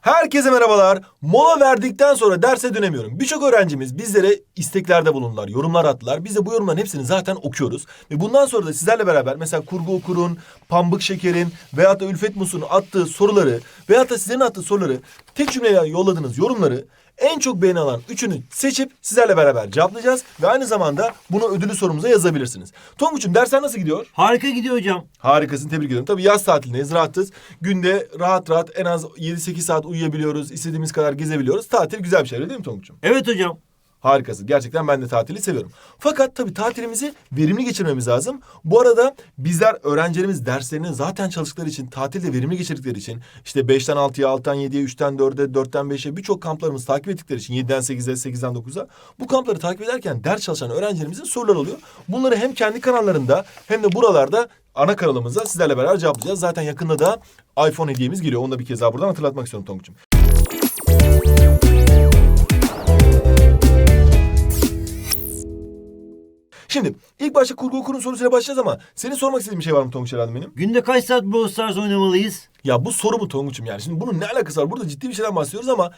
Herkese merhabalar. Mola verdikten sonra derse dönemiyorum. Birçok öğrencimiz bizlere isteklerde bulundular, yorumlar attılar. Biz de bu yorumların hepsini zaten okuyoruz. Ve bundan sonra da sizlerle beraber mesela Kurgu Okur'un, Pambık Şeker'in veyahut da Ülfet Mus'un attığı soruları veyahut da sizlerin attığı soruları tek cümleyle yolladığınız yorumları en çok beğeni alan üçünü seçip sizlerle beraber cevaplayacağız. Ve aynı zamanda bunu ödülü sorumuza yazabilirsiniz. Tonguç'um dersler nasıl gidiyor? Harika gidiyor hocam. Harikasın tebrik ediyorum. Tabii yaz tatilindeyiz rahatız. Günde rahat rahat en az 7-8 saat uyuyabiliyoruz. istediğimiz kadar gezebiliyoruz. Tatil güzel bir şey öyle değil mi Tonguç'um? Evet hocam. Harikasın. Gerçekten ben de tatili seviyorum. Fakat tabii tatilimizi verimli geçirmemiz lazım. Bu arada bizler öğrencilerimiz derslerini zaten çalıştıkları için, tatilde verimli geçirdikleri için işte 5'ten 6'ya, 6'dan 7'ye, 3'ten 4'e, 4'ten 5'e birçok kamplarımızı takip ettikleri için 7'den 8'e, 8'den 9'a bu kampları takip ederken ders çalışan öğrencilerimizin soruları oluyor. Bunları hem kendi kanallarında hem de buralarda ana kanalımıza sizlerle beraber cevaplayacağız. Zaten yakında da iPhone hediyemiz geliyor. Onu da bir kez daha buradan hatırlatmak istiyorum Tonguç'um. Şimdi ilk başta kurgu okurun sorusuyla başlayacağız ama senin sormak istediğin bir şey var mı Tonguç herhalde benim? Günde kaç saat Brawl Stars oynamalıyız? Ya bu soru mu Tonguç'um yani? Şimdi bunun ne alakası var? Burada ciddi bir şeyden bahsediyoruz ama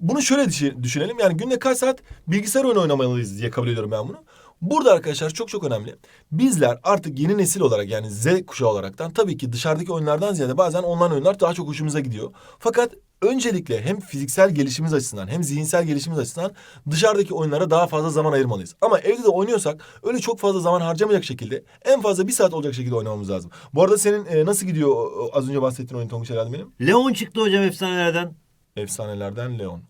bunu şöyle düşünelim. Yani günde kaç saat bilgisayar oyunu oynamalıyız diye kabul ediyorum ben bunu. Burada arkadaşlar çok çok önemli. Bizler artık yeni nesil olarak yani Z kuşağı olaraktan tabii ki dışarıdaki oyunlardan ziyade bazen online oyunlar daha çok hoşumuza gidiyor. Fakat öncelikle hem fiziksel gelişimimiz açısından hem zihinsel gelişimimiz açısından dışarıdaki oyunlara daha fazla zaman ayırmalıyız. Ama evde de oynuyorsak öyle çok fazla zaman harcamayacak şekilde en fazla bir saat olacak şekilde oynamamız lazım. Bu arada senin e, nasıl gidiyor o- o az önce bahsettiğin oyun Tonguç herhalde benim? Leon çıktı hocam efsanelerden. Efsanelerden Leon.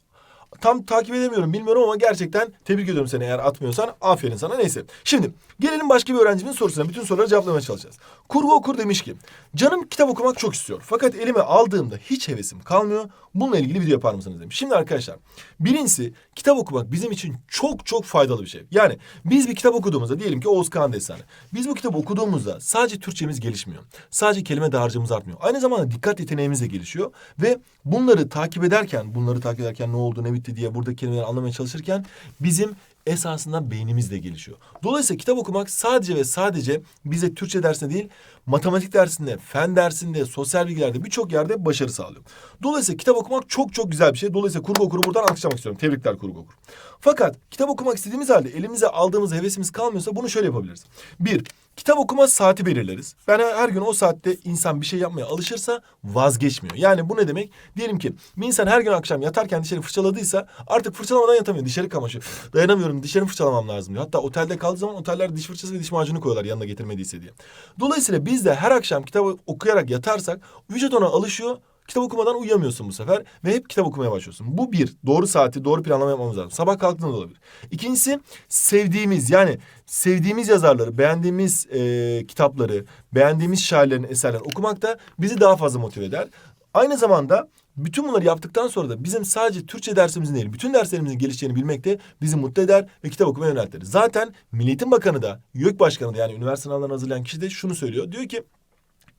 Tam takip edemiyorum bilmiyorum ama gerçekten tebrik ediyorum seni eğer atmıyorsan. Aferin sana neyse. Şimdi gelelim başka bir öğrencimin sorusuna. Bütün soruları cevaplamaya çalışacağız. Kurgu okur demiş ki canım kitap okumak çok istiyor. Fakat elime aldığımda hiç hevesim kalmıyor. Bununla ilgili video yapar mısınız demiş. Şimdi arkadaşlar birincisi kitap okumak bizim için çok çok faydalı bir şey. Yani biz bir kitap okuduğumuzda diyelim ki Oğuz Kağan Destanı. Biz bu kitabı okuduğumuzda sadece Türkçemiz gelişmiyor. Sadece kelime dağarcığımız artmıyor. Aynı zamanda dikkat yeteneğimiz de gelişiyor. Ve bunları takip ederken, bunları takip ederken ne oldu ne bitti diye burada kelimeleri anlamaya çalışırken bizim esasında beynimiz de gelişiyor. Dolayısıyla kitap okumak sadece ve sadece bize Türkçe dersinde değil, matematik dersinde, fen dersinde, sosyal bilgilerde birçok yerde başarı sağlıyor. Dolayısıyla kitap okumak çok çok güzel bir şey. Dolayısıyla kurgu okuru buradan alkışlamak istiyorum. Tebrikler kurgu okur. Fakat kitap okumak istediğimiz halde elimize aldığımız hevesimiz kalmıyorsa bunu şöyle yapabiliriz. Bir, kitap okuma saati belirleriz. Ben her gün o saatte insan bir şey yapmaya alışırsa vazgeçmiyor. Yani bu ne demek? Diyelim ki bir insan her gün akşam yatarken dişini fırçaladıysa artık fırçalamadan yatamıyor. Dişleri kamaşıyor. Dayanamıyorum dişlerimi fırçalamam lazım diyor. Hatta otelde kaldığı zaman oteller diş fırçası ve diş macunu koyuyorlar yanına getirmediyse diye. Dolayısıyla biz de her akşam kitabı okuyarak yatarsak vücut ona alışıyor. Kitap okumadan uyuyamıyorsun bu sefer ve hep kitap okumaya başlıyorsun. Bu bir. Doğru saati, doğru planlama yapmamız lazım. Sabah kalktığında da olabilir. İkincisi sevdiğimiz yani sevdiğimiz yazarları, beğendiğimiz e, kitapları, beğendiğimiz şairlerin eserlerini okumak da bizi daha fazla motive eder. Aynı zamanda bütün bunları yaptıktan sonra da bizim sadece Türkçe dersimizin değil, bütün derslerimizin gelişeceğini bilmek de bizi mutlu eder ve kitap okumaya yöneltir. Zaten Milli Eğitim Bakanı da, YÖK Başkanı da yani üniversite sınavlarını hazırlayan kişi de şunu söylüyor. Diyor ki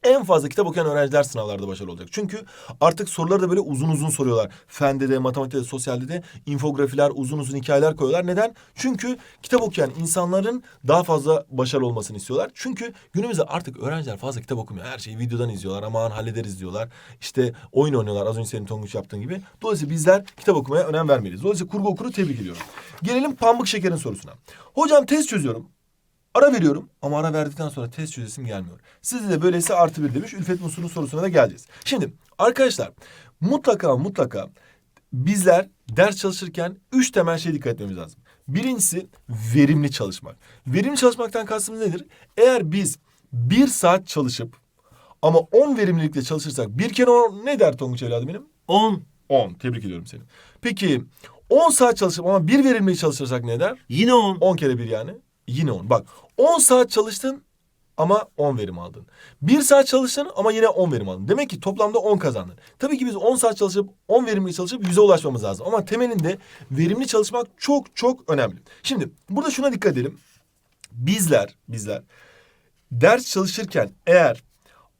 en fazla kitap okuyan öğrenciler sınavlarda başarılı olacak. Çünkü artık soruları da böyle uzun uzun soruyorlar. Fende de, matematikte de, sosyalde de infografiler, uzun uzun hikayeler koyuyorlar. Neden? Çünkü kitap okuyan insanların daha fazla başarılı olmasını istiyorlar. Çünkü günümüzde artık öğrenciler fazla kitap okumuyor. Her şeyi videodan izliyorlar. Aman hallederiz diyorlar. İşte oyun oynuyorlar az önce senin Tonguç yaptığın gibi. Dolayısıyla bizler kitap okumaya önem vermeliyiz. Dolayısıyla kurgu okuru tebrik ediyorum. Gelelim Pamuk Şeker'in sorusuna. Hocam test çözüyorum. Ara veriyorum ama ara verdikten sonra test çözesim gelmiyor. Sizde de böyleyse artı bir demiş. Ülfet Muslu'nun sorusuna da geleceğiz. Şimdi arkadaşlar mutlaka mutlaka bizler ders çalışırken üç temel şeye dikkat etmemiz lazım. Birincisi verimli çalışmak. Verimli çalışmaktan kastımız nedir? Eğer biz bir saat çalışıp ama on verimlilikle çalışırsak bir kere on ne der Tonguç evladım benim? 10. 10. Tebrik ediyorum seni. Peki 10 saat çalışıp ama bir verimli çalışırsak ne eder? Yine 10. 10 kere bir yani. Yine 10. Bak 10 saat çalıştın ama 10 verim aldın. 1 saat çalıştın ama yine 10 verim aldın. Demek ki toplamda 10 kazandın. Tabii ki biz 10 saat çalışıp 10 verimli çalışıp 100'e ulaşmamız lazım. Ama temelinde verimli çalışmak çok çok önemli. Şimdi burada şuna dikkat edelim. Bizler, bizler ders çalışırken eğer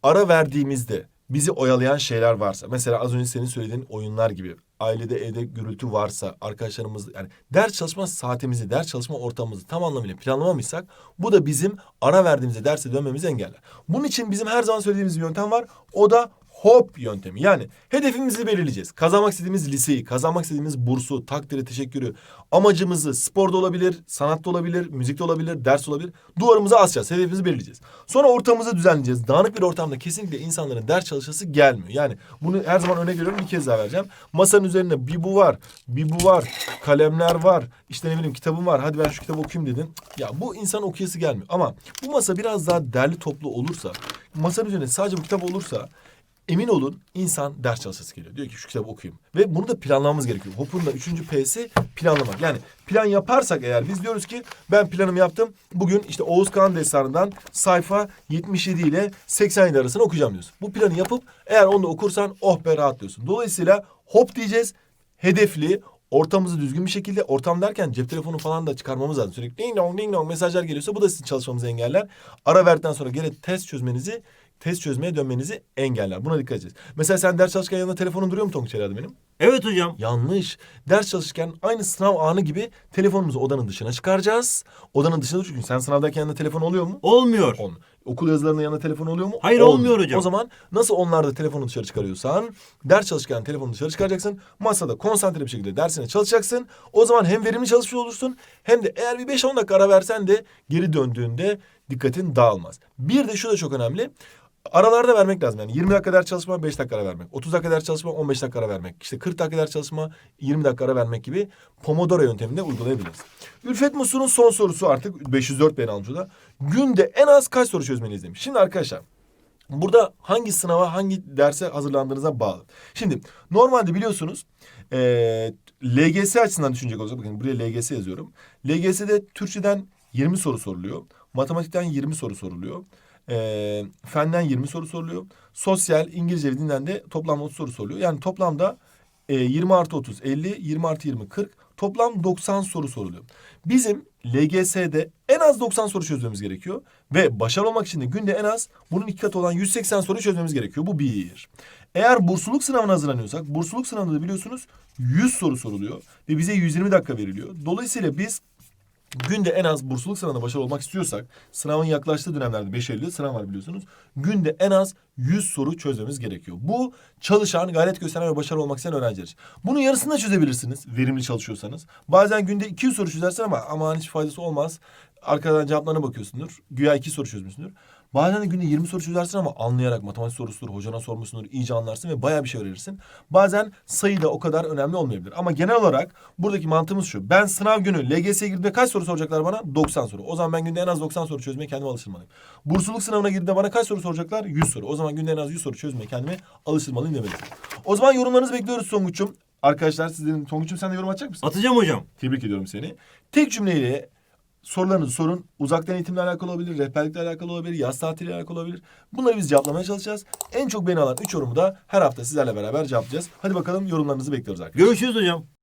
ara verdiğimizde bizi oyalayan şeyler varsa mesela az önce senin söylediğin oyunlar gibi ailede evde gürültü varsa arkadaşlarımız yani ders çalışma saatimizi ders çalışma ortamımızı tam anlamıyla planlamamışsak bu da bizim ara verdiğimizde derse dönmemizi engeller. Bunun için bizim her zaman söylediğimiz bir yöntem var o da hop yöntemi. Yani hedefimizi belirleyeceğiz. Kazanmak istediğimiz liseyi, kazanmak istediğimiz bursu, takdiri, teşekkürü, amacımızı sporda olabilir, sanatta olabilir, müzikte olabilir, ders olabilir. Duvarımıza asacağız. Hedefimizi belirleyeceğiz. Sonra ortamımızı düzenleyeceğiz. Dağınık bir ortamda kesinlikle insanların ders çalışası gelmiyor. Yani bunu her zaman örnek veriyorum bir kez daha vereceğim. Masanın üzerinde bir bu var, bir bu var, kalemler var, işte ne bileyim kitabım var. Hadi ben şu kitabı okuyayım dedin. Ya bu insan okuyası gelmiyor. Ama bu masa biraz daha derli toplu olursa, masanın üzerinde sadece bu kitap olursa emin olun insan ders çalışası geliyor. Diyor ki şu kitabı okuyayım. Ve bunu da planlamamız gerekiyor. Hop'un da üçüncü P'si planlamak. Yani plan yaparsak eğer biz diyoruz ki ben planımı yaptım. Bugün işte Oğuz Kağan destanından sayfa 77 ile 87 arasını okuyacağım diyorsun. Bu planı yapıp eğer onu da okursan oh be rahatlıyorsun. Dolayısıyla hop diyeceğiz. Hedefli, ortamımızı düzgün bir şekilde ortam derken cep telefonu falan da çıkarmamız lazım. Sürekli ding dong ding dong mesajlar geliyorsa bu da sizin çalışmamızı engeller. Ara verdikten sonra gene test çözmenizi test çözmeye dönmenizi engeller. Buna dikkat edeceğiz. Mesela sen ders çalışırken yanında telefonun duruyor mu Tonguç herhalde benim? Evet hocam. Yanlış. Ders çalışırken aynı sınav anı gibi telefonumuzu odanın dışına çıkaracağız. Odanın dışında çünkü sen sınavdayken yanında telefon oluyor mu? Olmuyor. Olmuyor. Okul yazılarının yanında telefon oluyor mu? Hayır, olmuyor hocam. O zaman nasıl onlarda telefonu dışarı çıkarıyorsan ders çalışırken telefonu dışarı çıkaracaksın. Masada konsantre bir şekilde dersine çalışacaksın. O zaman hem verimli çalışmış olursun hem de eğer bir 5-10 dakika ara versen de geri döndüğünde dikkatin dağılmaz. Bir de şu da çok önemli. Aralarda vermek lazım yani 20 dakika ders çalışma 5 dakika ara vermek. 30 dakika ders çalışma 15 dakika ara vermek. İşte 40 dakika ders çalışma 20 dakika ara vermek gibi Pomodoro yönteminde uygulayabiliriz. Ülfet Musur'un son sorusu artık 504 beğeni almış o da. Günde en az kaç soru çözmeliyiz demiş. Şimdi arkadaşlar Burada hangi sınava, hangi derse hazırlandığınıza bağlı. Şimdi normalde biliyorsunuz eee LGS açısından düşünecek olursak, bakın buraya LGS yazıyorum. LGS'de Türkçeden 20 soru soruluyor. Matematikten 20 soru soruluyor. Eee fenden 20 soru soruluyor. Sosyal, İngilizce ve dinden de toplam 30 soru soruluyor. Yani toplamda e, 20 artı 30 50, 20 artı 20 40. Toplam 90 soru soruluyor. Bizim LGS'de en az 90 soru çözmemiz gerekiyor. Ve başarılı olmak için de günde en az bunun iki katı olan 180 soru çözmemiz gerekiyor. Bu bir. Eğer bursluluk sınavına hazırlanıyorsak, bursluluk sınavında da biliyorsunuz 100 soru soruluyor. Ve bize 120 dakika veriliyor. Dolayısıyla biz günde en az bursluluk sınavında başarılı olmak istiyorsak sınavın yaklaştığı dönemlerde 5 Eylül'de sınav var biliyorsunuz. Günde en az 100 soru çözmemiz gerekiyor. Bu çalışan, gayret gösteren ve başarılı olmak isteyen öğrenciler için. Bunun yarısını da çözebilirsiniz verimli çalışıyorsanız. Bazen günde 200 soru çözersin ama aman hiç faydası olmaz. Arkadan cevaplarına bakıyorsundur. Güya 2 soru çözmüşsündür. Bazen de günde 20 soru çözersin ama anlayarak matematik sorusudur, hocana sormuşsundur, iyice anlarsın ve bayağı bir şey öğrenirsin. Bazen sayı da o kadar önemli olmayabilir. Ama genel olarak buradaki mantığımız şu. Ben sınav günü LGS'ye girdiğimde kaç soru soracaklar bana? 90 soru. O zaman ben günde en az 90 soru çözmeye kendime alıştırmalıyım. Bursluluk sınavına girdiğimde bana kaç soru soracaklar? 100 soru. O zaman günde en az 100 soru çözmeye kendime alıştırmalıyım demelisin. O zaman yorumlarınızı bekliyoruz Tonguç'um. Arkadaşlar sizlerin Tonguç'um sen de yorum atacak mısın? Atacağım hocam. Tebrik ediyorum seni. Tek cümleyle sorularınızı sorun. Uzaktan eğitimle alakalı olabilir, rehberlikle alakalı olabilir, yaz tatiliyle alakalı olabilir. Bunları biz cevaplamaya çalışacağız. En çok beğeni alan 3 yorumu da her hafta sizlerle beraber cevaplayacağız. Hadi bakalım yorumlarınızı bekliyoruz arkadaşlar. Görüşürüz hocam.